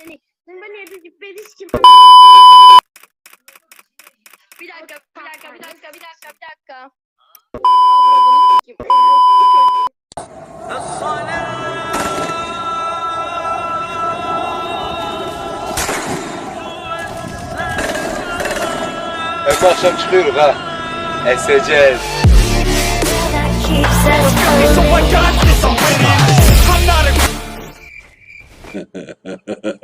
Seni. Sen bana yedi cübbeli sikim. Bir dakika, bir dakika, bir dakika, bir dakika, bir dakika. Abradını çocuğu. Hep bu akşam çıkıyoruz ha. Eseceğiz.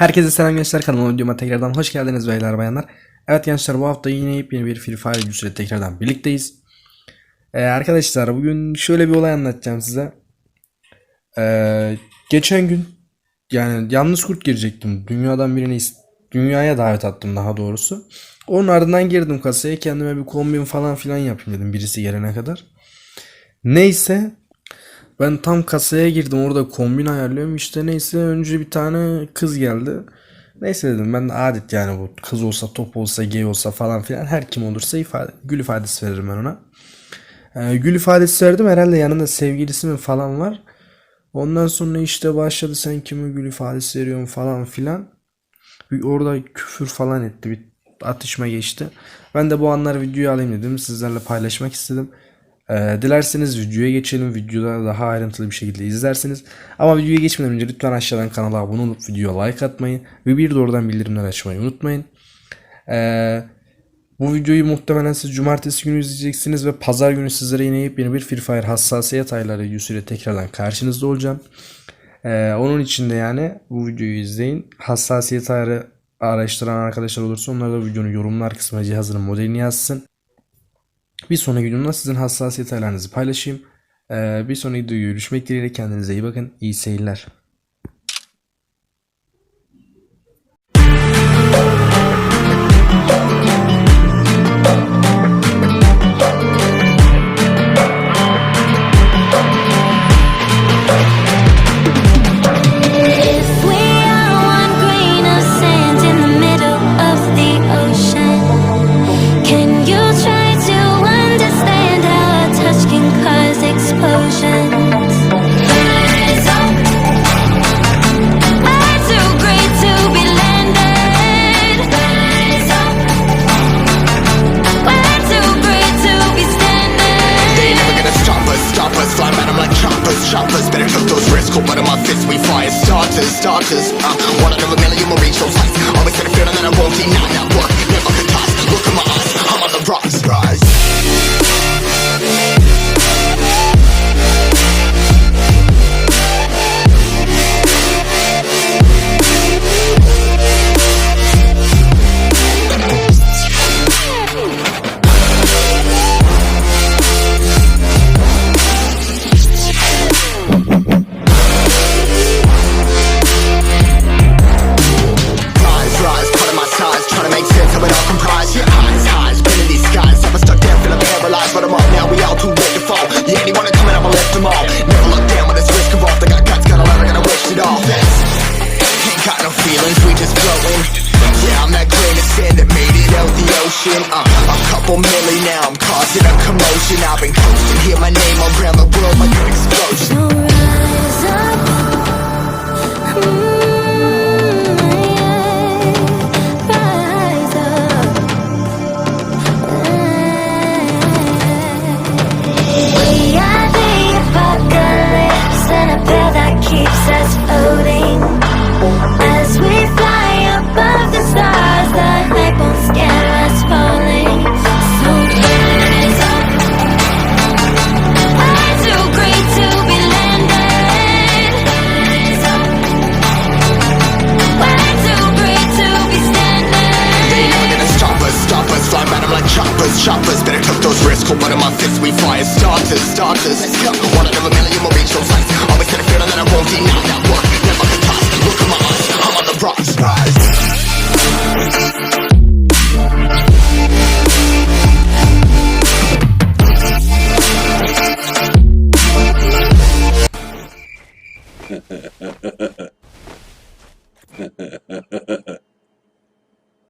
Herkese selam gençler kanalıma videoma tekrardan hoş geldiniz beyler bayanlar. Evet gençler bu hafta yine yepyeni bir Free Fire videosuyla tekrardan birlikteyiz. Ee, arkadaşlar bugün şöyle bir olay anlatacağım size. Ee, geçen gün yani yalnız kurt girecektim. Dünyadan birini dünyaya davet attım daha doğrusu. Onun ardından girdim kasaya kendime bir kombin falan filan yapayım dedim birisi gelene kadar. Neyse ben tam kasaya girdim orada kombin ayarlıyorum işte neyse önce bir tane kız geldi. Neyse dedim ben de adet yani bu kız olsa top olsa gay olsa falan filan her kim olursa ifade, gül ifadesi veririm ben ona. Ee, gül ifadesi verdim herhalde yanında sevgilisi mi falan var. Ondan sonra işte başladı sen kime gül ifadesi veriyorsun falan filan. Bir orada küfür falan etti bir atışma geçti. Ben de bu anları videoya alayım dedim sizlerle paylaşmak istedim. Ee, dilerseniz videoya geçelim. Videoda daha ayrıntılı bir şekilde izlersiniz. Ama videoya geçmeden önce lütfen aşağıdan kanala abone olup videoya like atmayı ve bir de bildirimler açmayı unutmayın. Ee, bu videoyu muhtemelen siz cumartesi günü izleyeceksiniz ve pazar günü sizlere yine yepyeni bir Free Fire hassasiyet ayları videosuyla tekrardan karşınızda olacağım. Ee, onun için de yani bu videoyu izleyin. Hassasiyet ayarı araştıran arkadaşlar olursa onlar da videonun yorumlar kısmına cihazının modelini yazsın. Bir sonraki videomda sizin hassasiyet ayarlarınızı paylaşayım. Ee, bir sonraki videoda görüşmek dileğiyle kendinize iyi bakın. İyi seyirler. Choppers, Better took those risks, cold in my fists We fire starters, starters. Uh, One of a million A couple milli now, I'm causing a commotion. I've been coasting, hear my name around the world like an explosion. So rise up. Mm, choppers Better took those risks, cold blood in my fists We fire starters, starters. Let's go One out of a million will reach those heights Always had a feeling that I won't deny that work